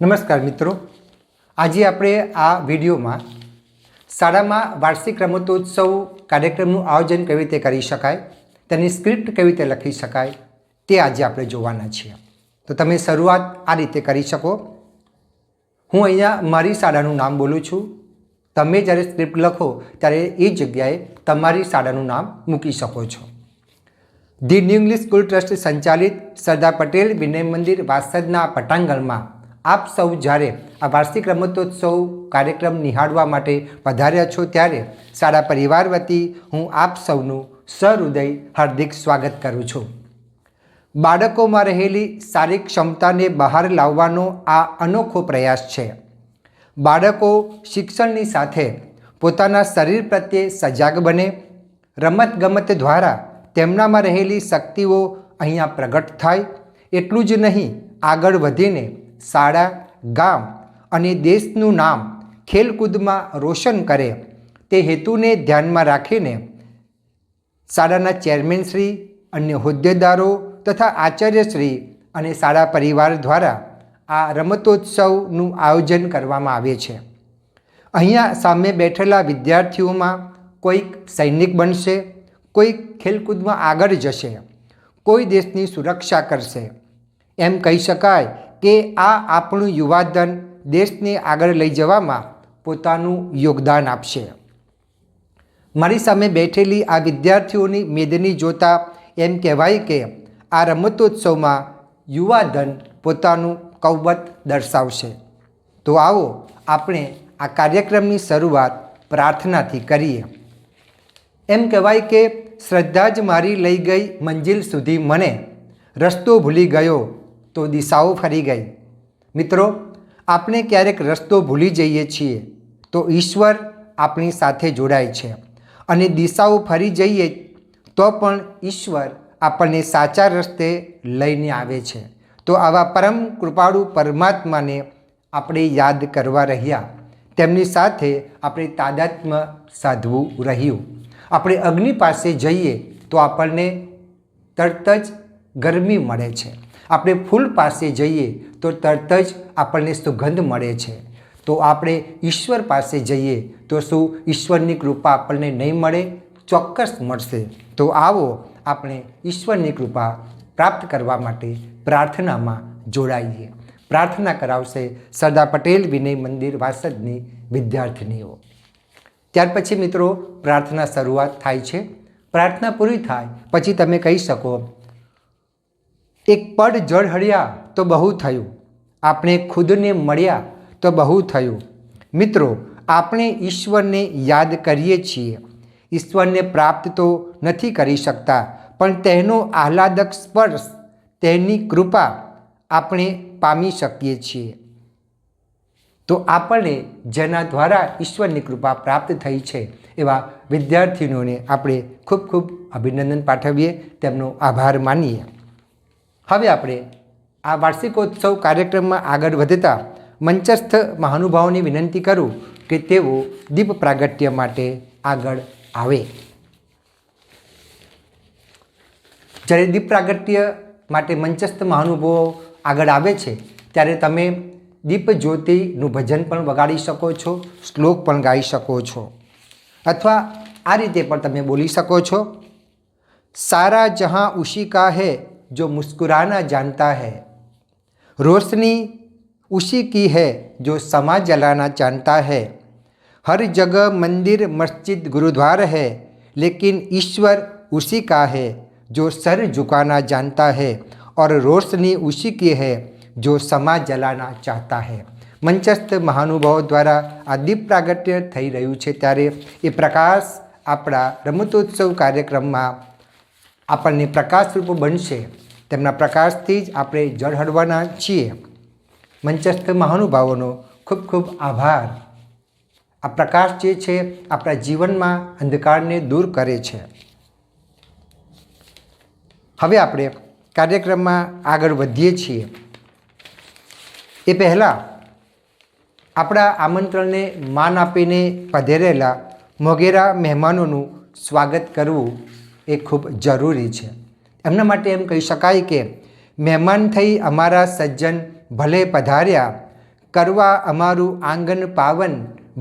નમસ્કાર મિત્રો. આજે આપણે આ વિડીયોમાં શાળામાં વાર્ષિક રમતોત્સવ કાર્યક્રમનું આયોજન કેવી રીતે કરી શકાય, તેની સ્ક્રિપ્ટ કેવી રીતે લખી શકાય, તે આજે આપણે જોવાના છીએ. તો તમે શરૂઆત આ રીતે કરી શકો. હું અહીંયા મારી શાળાનું નામ બોલું છું. તમે જ્યારે સ્ક્રિપ્ટ લખો, ત્યારે એ જગ્યાએ તમારી શાળાનું નામ મૂકી શકો છો. The new English school trust સંચાલિત સરદાર પટેલ વિનય મંદિર વાસદના પટાંગણમાં આપ સૌ જ્યારે આ વાર્ષિક રમતોત્સવ કાર્યક્રમ નિહાળવા માટે પધાર્યા છો ત્યારે સારા પરિવાર વતી હું આપ સૌનું સહૃદય હાર્દિક સ્વાગત કરું છું. બાળકોમાં રહેલી શારીરિક ક્ષમતાને બહાર લાવવાનો આ અનોખો પ્રયાસ છે. બાળકો શિક્ષણની સાથે પોતાના શરીર પ્રત્યે સજાગ બને. રમતગમત દ્વારા તેમનામાં રહેલી શક્તિઓ અહીંયા પ્રગટ થાય. એટલું જ નહીં, આગળ વધીને શાળા ગામ અને દેશનું નામ ખેલકૂદમાં રોશન કરે તે હેતુને ધ્યાનમાં રાખીને શાળાના ચેરમેનશ્રી અન્ય હોદ્દેદારો તથા આચાર્યશ્રી અને શાળા પરિવાર દ્વારા આ રમતોત્સવનું આયોજન કરવામાં આવે છે. અહીંયા સામે બેઠેલા વિદ્યાર્થીઓમાં કોઈક સૈનિક બનશે, કોઈક ખેલકૂદમાં આગળ જશે, કોઈ દેશની સુરક્ષા કરશે. એમ કહી શકાય કે આ આપણું યુવાધન દેશને આગળ લઈ જવામાં પોતાનું યોગદાન આપશે. મારી સામે બેઠેલી આ વિદ્યાર્થીઓની મેદની જોતા એમ કહેવાય કે આ રમતોત્સવમાં યુવાધન પોતાનું કૌવત દર્શાવશે. તો આવો આપણે આ કાર્યક્રમની શરૂઆત પ્રાર્થનાથી કરીએ. એમ કહેવાય કે શ્રદ્ધા જ મારી લઈ ગઈ મંજિલ સુધી મને. રસ્તો ભૂલી ગયો. તો દિશાઓ ફરી ગઈ. મિત્રો, આપણે ક્યારેક રસ્તો ભૂલી જઈએ છીએ તો ઈશ્વર આપણી સાથે જોડાય છે અને દિશાઓ ફરી જઈએ તો પણ ઈશ્વર આપણને સાચા રસ્તે લઈને આવે છે. તો આવા પરમ કૃપાળુ પરમાત્માને આપણે યાદ કરવા રહ્યા. તેમની સાથે આપણે તાદાત્મ્ય સાધવું રહ્યું. આપણે અગ્નિ પાસે જઈએ તો આપણને તરત જ ગરમી મળે છે. આપણે ફૂલ પાસે જઈએ તો તરત જ આપણને સુગંધ મળે છે. તો આપણે ઈશ્વર પાસે જઈએ તો શું ઈશ્વરની કૃપા આપણને નહીં મળે? ચોક્કસ મળશે. તો આવો આપણે ઈશ્વરની કૃપા પ્રાપ્ત કરવા માટે પ્રાર્થનામાં જોડાઈએ. પ્રાર્થના કરાવશે સરદાર પટેલ વિનય મંદિર વાસદની વિદ્યાર્થીનીઓ. ત્યાર પછી મિત્રો પ્રાર્થના શરૂઆત થાય છે. પ્રાર્થના પૂરી થાય. પછી તમે કહી શકો એક પડ જળ હળ્યા તો બહુ થયું. આપણે ખુદને મળ્યા તો બહુ થયું. મિત્રો, આપણે ઈશ્વરને યાદ કરીએ છીએ. ઈશ્વરને પ્રાપ્ત તો નથી કરી શકતા, પણ તેનો આહલાદક સ્પર્શ, તેની કૃપા આપણે પામી શકીએ છીએ. તો આપણને જેના દ્વારા ઈશ્વરની કૃપા પ્રાપ્ત થઈ છે એવા વિદ્યાર્થીઓને આપણે ખૂબ ખૂબ અભિનંદન પાઠવીએ. તેમનો આભાર માનીએ. હવે આપણે આ વાર્ષિકોત્સવ કાર્યક્રમમાં આગળ વધતા મંચસ્થ મહાનુભાવોની વિનંતી કરું કે તેઓ દીપ પ્રાગટ્ય માટે આગળ આવે. જ્યારે દીપ પ્રાગટ્ય માટે મંચસ્થ મહાનુભાવો આગળ આવે છે, ત્યારે તમે દીપ જ્યોતિનું ભજન પણ વગાડી શકો છો, શ્લોક પણ ગાઈ શકો છો. અથવા આ રીતે પણ તમે બોલી શકો છો. સારા જહાં ઉશિકા હૈ जो मुस्कुराना जानता है रोशनी उसी की है जो समा जलाना जानता है हर जगह मंदिर मस्जिद गुरुद्वार है लेकिन ईश्वर उसी का है जो सर झुकाना जानता है और रोशनी उसी की है जो समा जलाना चाहता है મંચસ્થ મહાનુભાવો દ્વારા આ દીપ પ્રાગટ્ય થઈ રહ્યું છે ત્યારે એ પ્રકાશ આપણા રમતોત્સવ કાર્યક્રમમાં આપણને પ્રકાશરૂપ બનશે. તેમના પ્રકાશથી જ આપણે જળ હળવાના છીએ. મંચસ્થ મહાનુભાવોનો ખૂબ ખૂબ આભાર. આ પ્રકાશ જે છે, આપણા જીવનમાં અંધકારને દૂર કરે છે. હવે આપણે કાર્યક્રમમાં આગળ વધીએ છીએ. એ પહેલાં આપણા આમંત્રણને માન આપીને પધેરેલા મોગેરા મહેમાનોનું સ્વાગત કરવું. એ ખૂબ જરૂરી છે. એમના માટે એમ કહી શકાય કે મહેમાન થઈ અમારા સજ્જન ભલે પધાર્યા, કરવા અમારું આંગણ પાવન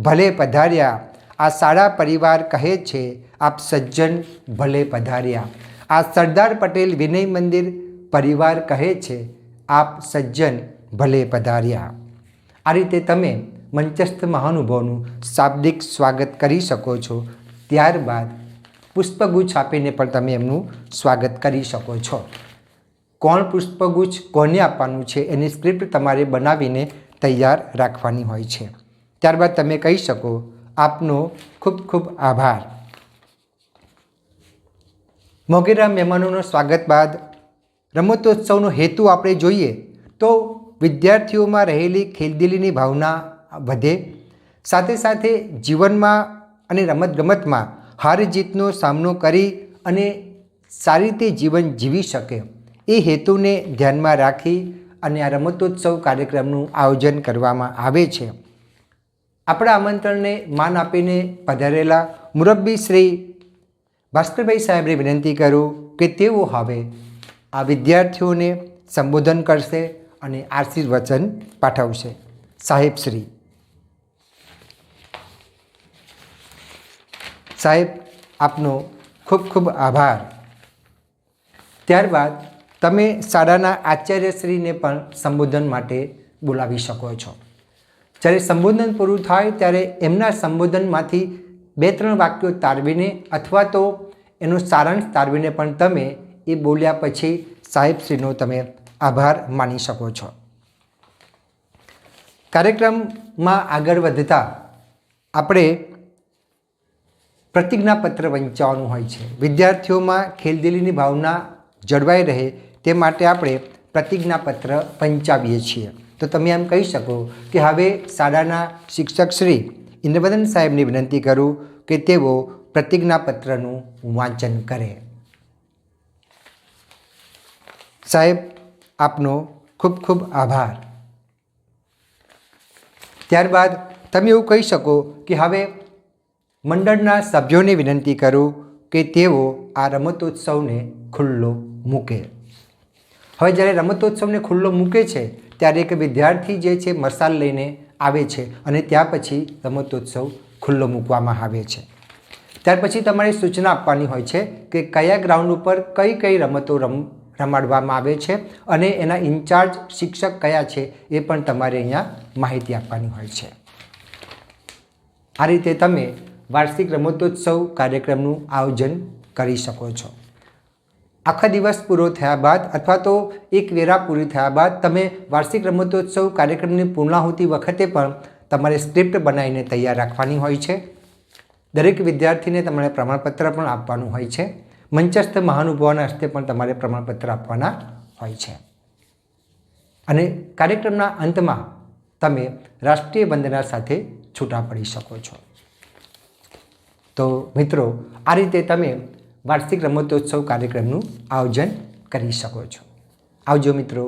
ભલે પધાર્યા, આ સાડા પરિવાર કહે છે, આપ સજ્જન ભલે પધાર્યા. આ સરદાર પટેલ વિનય મંદિર પરિવાર કહે છે, આપ સજ્જન ભલે પધાર્યા. આ રીતે તમે મંચસ્થ મહાનુભાવનું શાબ્દિક સ્વાગત કરી શકો છો. ત્યારબાદ પુષ્પગુચ્છ આપીને પણ તમે એમનું સ્વાગત કરી શકો છો. કોણ પુષ્પગુચ્છ કોને આપવાનું છે એની સ્ક્રિપ્ટ તમારે બનાવીને તૈયાર રાખવાની હોય છે. ત્યારબાદ તમે કહી શકો, આપનો ખૂબ ખૂબ આભાર. મોગેરા મહેમાનોનો સ્વાગત બાદ રમતોત્સવનો હેતુ આપણે જોઈએ તો વિદ્યાર્થીઓમાં રહેલી ખેલદિલીની ભાવના વધે. સાથે સાથે જીવનમાં અને રમતગમતમાં હાર જીતનો સામનો કરી અને સારી રીતે જીવન જીવી શકે. એ હેતુને ધ્યાનમાં રાખી અને આ રમતોત્સવ કાર્યક્રમનું આયોજન કરવામાં આવે છે. આપણા આમંત્રણને માન આપીને પધારેલા મુરબ્બી શ્રી ભાસ્કરભાઈ સાહેબને વિનંતી કરું કે તેઓ હવે આ વિદ્યાર્થીઓને સંબોધન કરશે અને આશીર્વચન પાઠવશે. સાહેબ શ્રી સાહેબ, આપનો ખૂબ ખૂબ આભાર. ત્યારબાદ તમે શાળાના આચાર્યશ્રીને પણ સંબોધન માટે બોલાવી શકો છો. જ્યારે સંબોધન પૂરું થાય ત્યારે એમના સંબોધનમાંથી બે ત્રણ વાક્યો તારવીને અથવા તો એનો સારાંશ તારવીને પણ તમે એ બોલ્યા પછી સાહેબશ્રીનો તમે આભાર માની શકો છો. કાર્યક્રમમાં આગળ વધતા આપણે પ્રતિજ્ઞાપત્ર વંચાવાનું હોય છે. વિદ્યાર્થીઓમાં ખેલદિલીની ભાવના જળવાઈ રહે તે માટે આપણે પ્રતિજ્ઞાપત્ર વંચાવીએ છીએ. તો તમે એમ કહી શકો કે હવે શાળાના શિક્ષક શ્રી ઇન્દ્રવદન સાહેબની વિનંતી કરું કે તેઓ પ્રતિજ્ઞાપત્રનું વાંચન કરે. સાહેબ, આપનો ખૂબ ખૂબ આભાર. ત્યારબાદ તમે એવું કહી શકો કે હવે મંડળના સભ્યોને વિનંતી કરું કે તેઓ આ રમતોત્સવને ખુલ્લો મૂકે. હવે જ્યારે રમતોત્સવને ખુલ્લો મૂકે છે, ત્યારે એક વિદ્યાર્થી જે છે મસાલ લઈને આવે છે અને ત્યાં પછી રમતોત્સવ ખુલ્લો મૂકવામાં આવે છે. ત્યાર પછી તમારે સૂચના આપવાની હોય છે કે કયા ગ્રાઉન્ડ ઉપર કઈ કઈ રમતો રમ, રમાડવામાં આવે છે અને એના ઇન્ચાર્જ શિક્ષક કયા છે એ પણ તમારે અહીંયા માહિતી આપવાની હોય છે. આ રીતે તમે વાર્ષિક રમતોત્સવ કાર્યક્રમનું આયોજન કરી શકો છો. આખા દિવસ પૂરો થયા બાદ અથવા તો એક વેરા પૂરી થયા બાદ તમે વાર્ષિક રમતોત્સવ કાર્યક્રમની પૂર્ણાહુતિ વખતે પણ તમારે સ્ક્રિપ્ટ બનાવીને તૈયાર રાખવાની હોય છે. દરેક વિદ્યાર્થીને તમારે પ્રમાણપત્ર પણ આપવાનું હોય છે. મંચસ્થ મહાનુભાવોના હસ્તે પણ તમારે પ્રમાણપત્ર આપવાના હોય છે. અને કાર્યક્રમના અંતમાં તમે રાષ્ટ્રીય વંદના સાથે છૂટા પડી શકો છો. તો મિત્રો, આ રીતે તમે વાર્ષિક રમતોત્સવ કાર્યક્રમનું આયોજન કરી શકો છો. આવજો મિત્રો.